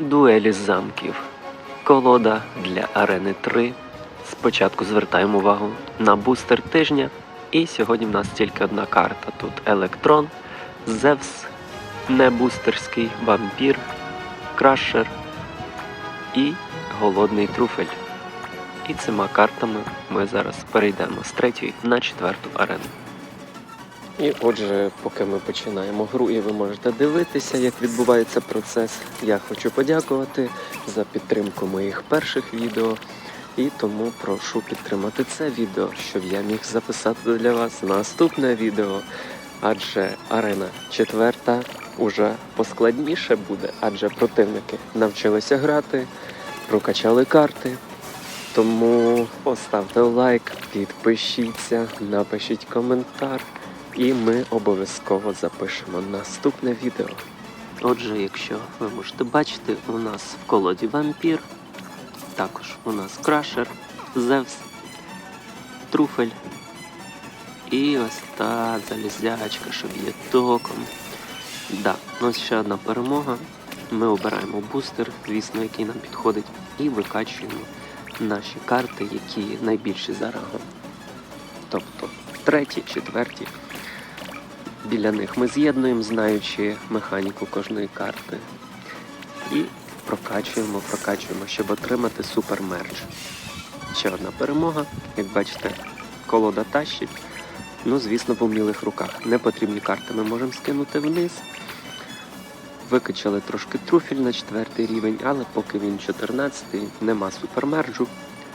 Дуелі замків. Колода для арени 3. Спочатку звертаємо увагу на бустер тижня. І сьогодні в нас тільки одна карта. Тут Електрон, Зевс, небустерський вампір, Крашер і Голодний труфель. І цими картами ми зараз перейдемо з третьої на четверту арену. І отже, поки ми починаємо гру, і ви можете дивитися, як відбувається процес. Я хочу подякувати за підтримку моїх перших відео. І тому прошу підтримати це відео, щоб я міг записати для вас наступне відео. Адже арена четверта уже поскладніше буде, адже противники навчилися грати, прокачали карти. Тому поставте лайк, підпишіться, напишіть коментар, і ми обов'язково запишемо наступне відео. Отже, якщо ви можете бачити, у нас в колоді вампір, також у нас крашер, Зевс, труфель і ось та залізячка, що б'є током. Да, ось ще одна перемога. Ми обираємо бустер, звісно, який нам підходить, і викачуємо наші карти, які найбільші за. Тобто треті, четверті. Біля них ми з'єднуємо, знаючи механіку кожної карти. І прокачуємо, прокачуємо, щоб отримати супер. Ще одна перемога. Як бачите, колода тащить. Ну, звісно, в умілих руках. Непотрібні карти ми можемо скинути вниз. Викачали трошки труфель на четвертий рівень, але поки він 14-й, нема супермерджу,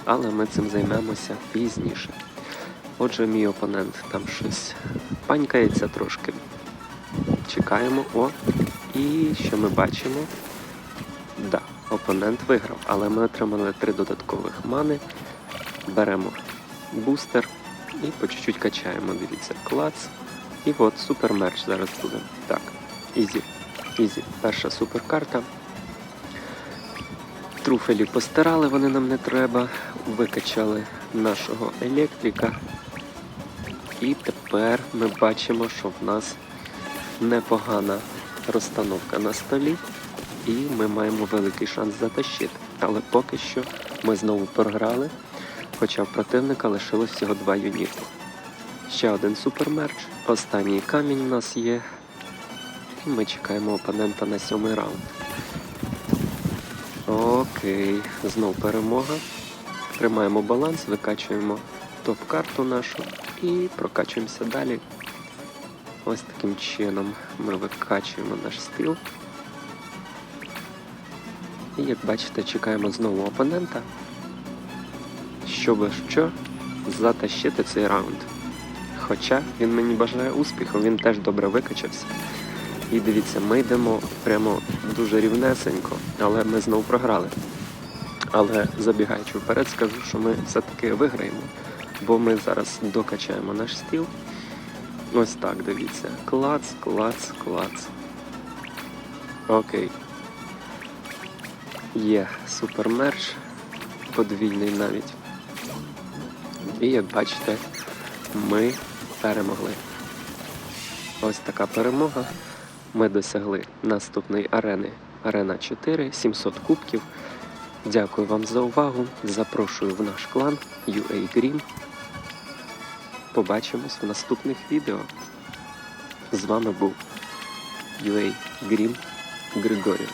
але ми цим займемося пізніше. Отже, мій опонент там щось панькається трошки. Чекаємо. О, і що ми бачимо? Да, опонент виграв, але ми отримали три додаткових мани. Беремо бустер і по чуть-чуть качаємо. Дивіться, клац. І от супермерч зараз буде. Так, ізі. Ізі. Перша суперкарта. Труфелі постирали, вони нам не треба. Викачали нашого електрика. І тепер ми бачимо, що в нас непогана розстановка на столі, і ми маємо великий шанс затащити. Але поки що ми знову програли, хоча в противника лишилось всього два юніти. Ще один супермерч. Останній камінь у нас є. І ми чекаємо опонента на сьомий раунд. Окей, знов перемога. Тримаємо баланс, викачуємо топ-карту нашу і прокачуємося далі. Ось таким чином ми викачуємо наш стил. І як бачите, чекаємо знову опонента, щоб що затащити цей раунд. Хоча він мені бажає успіху, він теж добре викачався. І дивіться, ми йдемо прямо дуже рівнесенько, але ми знову програли. Але забігаючи вперед, скажу, що ми все-таки виграємо, бо ми зараз докачаємо наш стіл. Ось так, дивіться. Клац, клац, клац. Окей. Є супермерч, подвійний навіть. І як бачите, ми перемогли. Ось така перемога. Ми досягли наступної арени. Арена 4, 700 кубків. Дякую вам за увагу. Запрошую в наш клан UA Green. Побачимось в наступних відео. З вами був UA Green Григорій.